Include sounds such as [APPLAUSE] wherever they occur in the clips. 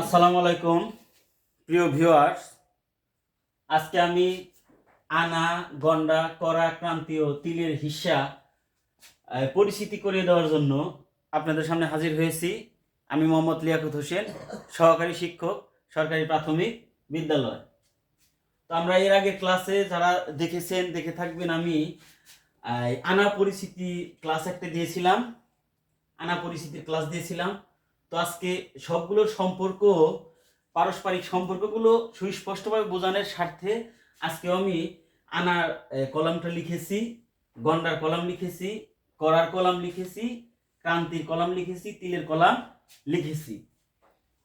আসসালামু আলাইকুম প্রিয় ভিউয়ার্স আজকে আমি আনা গন্ডা করা ক্রান্তীয় তিলের আহ, পরিচিতি করে দেওয়ার জন্য আপনাদের সামনে হাজির হয়েছি। আমি মোহাম্মদ লিয়াকত হোসেন সহকারী শিক্ষক সরকারি প্রাথমিক বিদ্যালয়। তো আমরা এর আগে ক্লাসে যারা দেখেছেন দেখে থাকবেন আমি আনা পরিচিতি ক্লাস একটা দিয়েছিলাম। আনা পরিচিতির ক্লাস দিয়েছিলাম। তো আজকে সবগুলোর সম্পর্ক, পারস্পরিক সম্পর্কগুলো সুস্পষ্টভাবে বোঝানোর স্বার্থে আজকে আমি আনার কলামটা লিখেছি, গন্ডার কলাম লিখেছি, করার কলাম লিখেছি, ক্রান্তির কলাম লিখেছি, তিলের কলাম লিখেছি।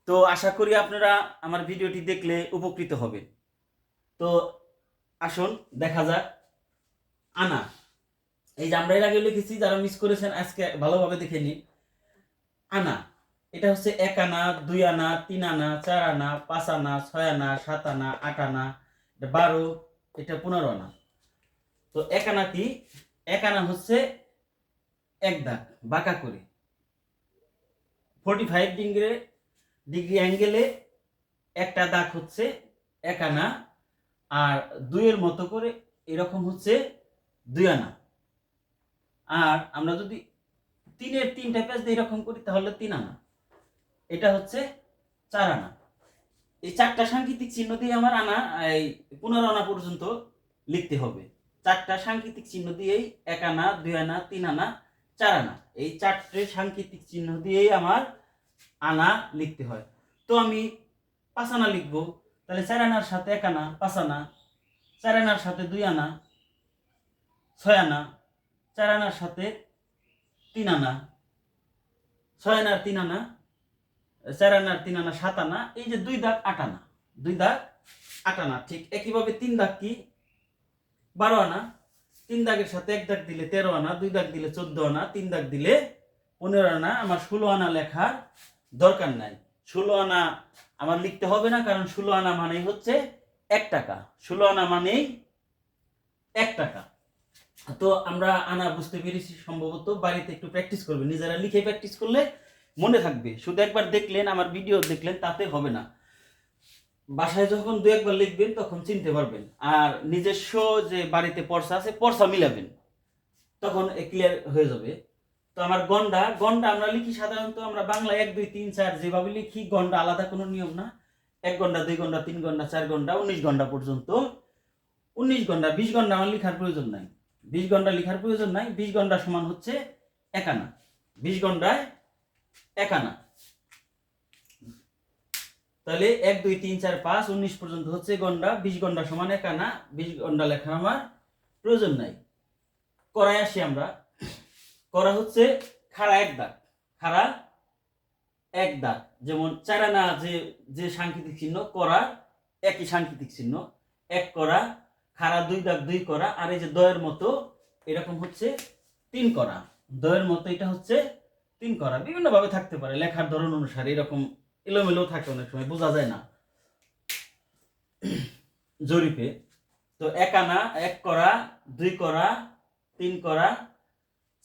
তো আশা করি আপনারা আমার ভিডিওটি দেখলে উপকৃত হবে তো আসুন, দেখা যাক। আনা, এই যে আমরা এর আগে লিখেছি, যারা মিস করেছেন আজকে ভালোভাবে দেখে নিন। আনা এটা হচ্ছে এক আনা, দুই আনা, তিন আনা, চার আনা, পাঁচ আনা, ছয় আনা, সাত আনা, আট আনা বারো, এটা পনেরো আনা। তো এক আনা কি? এক আনা হচ্ছে এক দাগ, বাঁকা করে। ফোর্টি ফাইভ ডিগ্রি ডিগ্রি অ্যাঙ্গেলে একটা দাগ হচ্ছে এক আনা, আর দুইয়ের মতো করে এরকম হচ্ছে দুই আনা। আর আমরা যদি তিনের তিনটা পেজ দিয়ে এরকম করি, তাহলে তিন আনা। এটা হচ্ছে চার আনা। এই চারটা সাংকেতিক চিহ্ন দিয়ে আমার আনা, এই পনেরো আনা পর্যন্ত লিখতে হবে। চারটা সাংকেতিক চিহ্ন দিয়েই এক আনা, দুই আনা, তিন আনা, চার আনা। এই চারটে সাংকেতিক চিহ্ন দিয়েই আমার আনা লিখতে হয়। তো আমি পাঁচ আনা লিখব। তাহলে চার আনার সাথে এক আনা, পাঁচ আনা, চার আনার সাথে দুই আনা, ছয় আনা, চার আনার সাথে তিন আনা, ছয় আনার তিন আনা চার আনার তিন আনা সাত আনা এই যে দুই দাগ আট আনা দুই দাগ আট আনা ঠিক একইভাবে তিন দাগ কি? বারো আনা, তিন দাগের সাথে এক দাগ দিলে তেরো আনা, দুই দাগ দিলে চোদ্দ আনা, তিন দাগ দিলে পনেরো আনা, আমার ষোলো আনা লেখার দরকার নাই। ষোলো আনা আমার লিখতে হবে না, কারণ ষোলো আনা মানেই হচ্ছে এক টাকা। ষোলো আনা মানেই এক টাকা। তো আমরা আনা বুঝতে পেরেছি সম্ভবত, বাড়িতে একটু প্র্যাকটিস করবে। নিজেরা লিখে প্র্যাকটিস করলে মনে থাকবে। শুধু একবার দেখলেন, আমার ভিডিও দেখলেন, তাতে হবে না। বাসায় যখন দু একবার লিখবেন, তখন চিনতে পারবেন। আর নিজস্ব যে বাড়িতে পর্সা আছে, পর্সা মিলাবেন। তখন ক্লিয়ার হয়ে যাবে। তো আমার গন্ডা গন্ডা আমরা লিখি সাধারণত, আমরা বাংলা এক, দুই, তিন, চার যেভাবে লিখি, গন্ডা আলাদা কোনো নিয়ম না। এক ঘণ্টা দুই ঘণ্টা তিন ঘণ্টা চার ঘণ্টা উনিশ ঘণ্টা পর্যন্ত। উনিশ ঘণ্টা বিশ ঘণ্টা আমার লেখার প্রয়োজন নাই। বিশ ঘণ্টা লেখার প্রয়োজন নাই, বিশ ঘণ্টা সমান হচ্ছে একানা বিশ ঘন্টায় এক আনা তাহলে এক, দুই, তিন, চার, পাঁচ, উনিশ পর্যন্ত হচ্ছে ঘণ্টা বিশ ঘণ্টা সমান এক আনা বিশ ঘণ্টা লেখা আমার প্রয়োজন নাই। করায় আসি আমরা। করা হচ্ছে খাড়া এক দাগ, খাড়া এক দাগ। যেমন চার আনা যে যে সাংকেতিক চিহ্ন, করা একই সাংকেতিক চিহ্ন। এক করা, খাড়া দুই দাগ, দুই করা, আর এই যে দয়ের মতো, এরকম হচ্ছে তিন করা। দয়ের মতো এটা হচ্ছে তিন করা বিভিন্ন ভাবে থাকতে পারে। লেখার ধরন অনুসারে এরকম এলোমেলো থাকে অনেক সময়, বোঝা যায় না। [CLEARS THROAT] জরিপে, তো এক আনা, এক করা, দুই করা, তিন করা,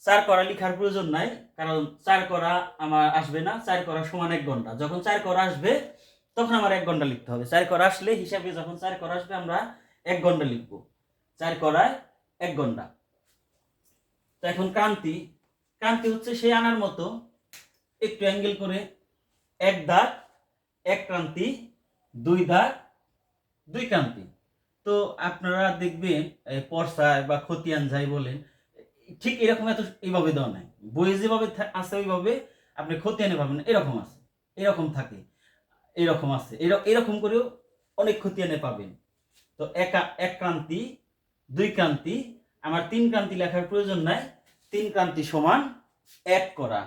চার করা লিখার প্রয়োজন নাই, কারণ চার করা আমার আসবে না, চার করা সমান এক ঘণ্টা। যখন চার করা আসবে, তখন আমার এক ঘণ্টা লিখতে হবে। চার করা আসলে হিসাবে যখন চার করা আসবে, আমরা এক ঘণ্টা লিখব। চার করায় এক ঘণ্টা। তো এখন ক্রান্তি ক্রান্তি হচ্ছে সেই আনার মতো। একটু অ্যাঙ্গেল করে। এক দাগ, এক ক্রান্তি, দুই দাগ, দুই ক্রান্তি। তো আপনারা দেখবেন পর্সায় বা খতিয়ান যাই বলেন, ঠিক এরকম এত এইভাবে দেওয়া নাই। বইয়ে যেভাবে আছে ওইভাবে আপনি খতিয়ানে পাবেন, এরকম আছে। এরকম থাকে, এরকম আছে। এর- এরকম করেও অনেক খতিয়ানে পাবেন। তো একা, এক ক্রান্তি, দুই ক্রান্তি, আমার তিন ক্রান্তি লেখার প্রয়োজন নাই। তিন ক্রান্তি সমান এক করা।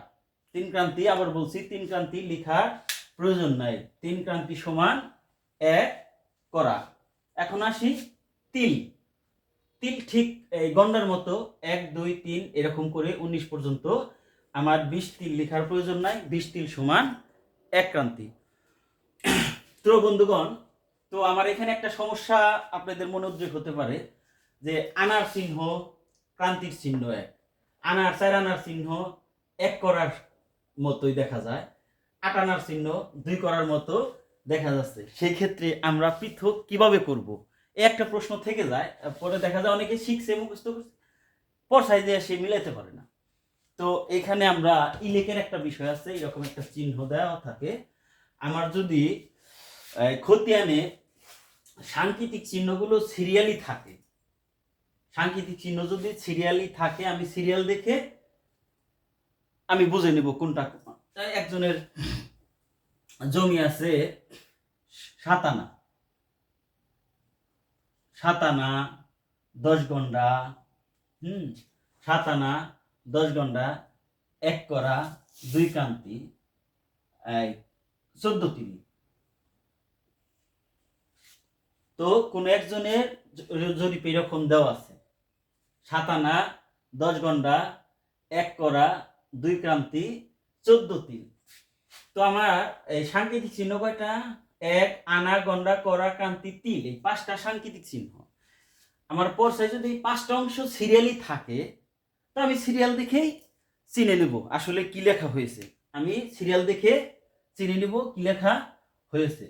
তিন ক্রান্তি, আবার বলছি, তিন ক্রান্তি লেখার প্রয়োজন নাই। তিন ক্রান্তি সমান এক করা। এখন আসি তিল। তিল ঠিক এই গন্ডার মতো এক, দুই, তিন এরকম করে উনিশ পর্যন্ত আমার বিশ তিল লেখার প্রয়োজন নাই। বিশ তিল সমান এক ক্রান্তি। তো বন্ধুগণ, তো আমার এখানে একটা সমস্যা আপনাদের মনে উদ্রেক হতে পারে যে আনার চিহ্ন ক্রান্তির চিহ্ন এক। আনার, চার আনার চিহ্ন এক করার মতোই দেখা যায়। আট আনার চিহ্ন দুই করার মতো দেখা যাচ্ছে। সেই ক্ষেত্রে আমরা পৃথক কীভাবে করব? একটা প্রশ্ন থেকে যায়। পরে দেখা যায় অনেকে শিখছে, মুখস্থ পরসাই দিয়ে সে মিলাইতে পারে না। তো এখানে আমরা ইলেকের একটা বিষয় আছে, এরকম একটা চিহ্ন দেওয়া থাকে। আমার যদি খতিয়ানে সাংকেতিক চিহ্নগুলো সিরিয়ালি থাকে সাংকেতিক চিহ্ন যদি সিরিয়ালি থাকে, আমি সিরিয়াল দেখে আমি বুঝে নেব কোনটা একজনের জমি আছে সাতানা। সাতানা দশ গন্ডা, হুম, সাতানা দশ গন্ডা, এক করা, দুই কান্তি চোদ্দ তিরি তো কোন একজনের জরিপ এরকম দেওয়া আছে। সাতানা, দশ গন্ডা এক করা, দুই ক্রান্তি, চোদ্দ তিন তো আমার এই সাংকেতিক চিহ্ন কয়টা? এক, আনা, গন্ডা, করা, ক্রান্তি, তিল, এই পাঁচটা সাংকেতিক চিহ্ন। আমার পর্সায় যদি এই পাঁচটা অংশ সিরিয়ালি থাকে, তো আমি সিরিয়াল দেখেই চিনে নেব আসলে কি লেখা হয়েছে। আমি সিরিয়াল দেখে চিনে নেব কি লেখা হয়েছে।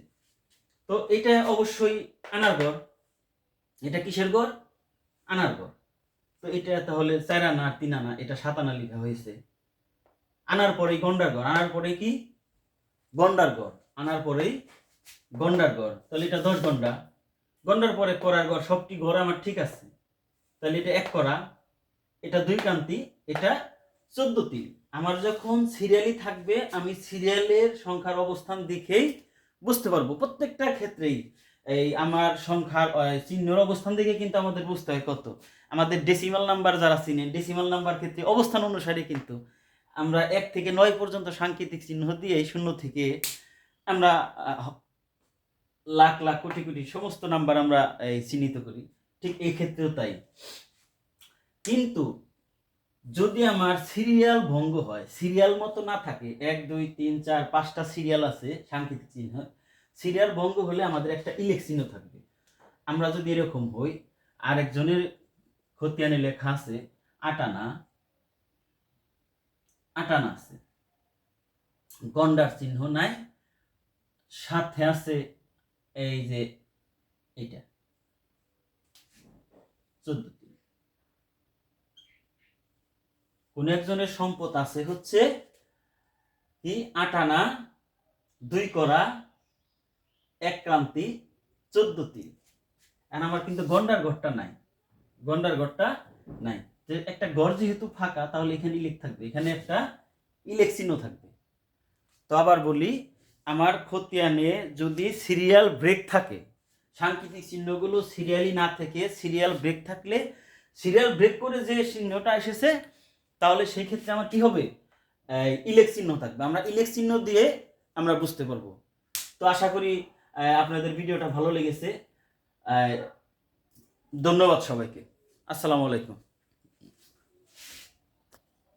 তো এটা অবশ্যই আনার ঘর। এটা কিসের গড় আনার ঘর। তো এটা তাহলে চার আনা আর তিন আনা, এটা সাত আনা লেখা হয়েছে। আনার পরেই গন্ডার ঘর আনার পরে কি? গন্ডার ঘর আনার পরেই গন্ডার ঘর তাহলে এটা দশ গন্ডা। গন্ডার পরে করার ঘর সবটি ঘর আমার ঠিক আছে। তাহলে এটা এক করা, এটা দুই ক্রান্তি, এটা চোদ্দ তিন। আমার যখন সিরিয়ালই থাকবে, আমি সিরিয়ালের সংখ্যার অবস্থান দেখেই বুঝতে পারব প্রত্যেকটা ক্ষেত্রেই। এই আমার সংখ্যার চিহ্নের অবস্থান দেখে কিন্তু আমাদের বুঝতে হয় কত। আমাদের ডেসিমাল নাম্বার যারা চিনেন ডেসিমাল নাম্বার ক্ষেত্রে অবস্থান অনুসারে কিন্তু আমরা এক থেকে নয় পর্যন্ত সাংকেতিক চিহ্ন দিয়ে শূন্য থেকে আমরা লাখ লাখ কোটি কোটি সমস্ত নাম্বার আমরা এই, চিহ্নিত করি। ঠিক এই ক্ষেত্রেও তাই। কিন্তু যদি আমার সিরিয়াল ভঙ্গ হয় সিরিয়াল মতো না থাকে এক দুই তিন চার পাঁচটা সিরিয়াল আছে সাংকেতিক চিহ্ন সিরিয়াল ভঙ্গ হলে আমাদের একটা ইলেক চিহ্ন থাকবে। আমরা যদি এরকম হই, আরেকজনের খতিয়ানে লেখা আছে, আটানা আটানা আছে। গন্ডার চিহ্ন নাই, সাথে আছে এই যে এটা চোদ্দ কোন একজনের সম্পদ আছে হচ্ছে কি, আটানা, দুই করা এক ক্রান্তি চোদ্দ তিন আর আমার কিন্তু গন্ডার ঘরটা নাই। গন্ডার ঘরটা নাই। যে একটা ঘর যেহেতু ফাঁকা, তাহলে এখানে ইলেক থাকবে। এখানে একটা ইলেক চিহ্ন থাকবে। তো আবার বলি, আমার খতিয়ানে যদি সিরিয়াল ব্রেক থাকে, সাংকেতিক চিহ্নগুলো সিরিয়ালি না থেকে সিরিয়াল ব্রেক থাকলে সিরিয়াল ব্রেক করে যে চিহ্নটা এসেছে, তাহলে সেই ক্ষেত্রে আমার কি হবে? ইলেক চিহ্ন থাকবে। আমরা ইলেক চিহ্ন দিয়ে আমরা বুঝতে পারব। তো আশা করি আপনাদের ভিডিওটা ভালো লেগেছে ধন্যবাদ সবাইকে। আসসালামু আলাইকুম।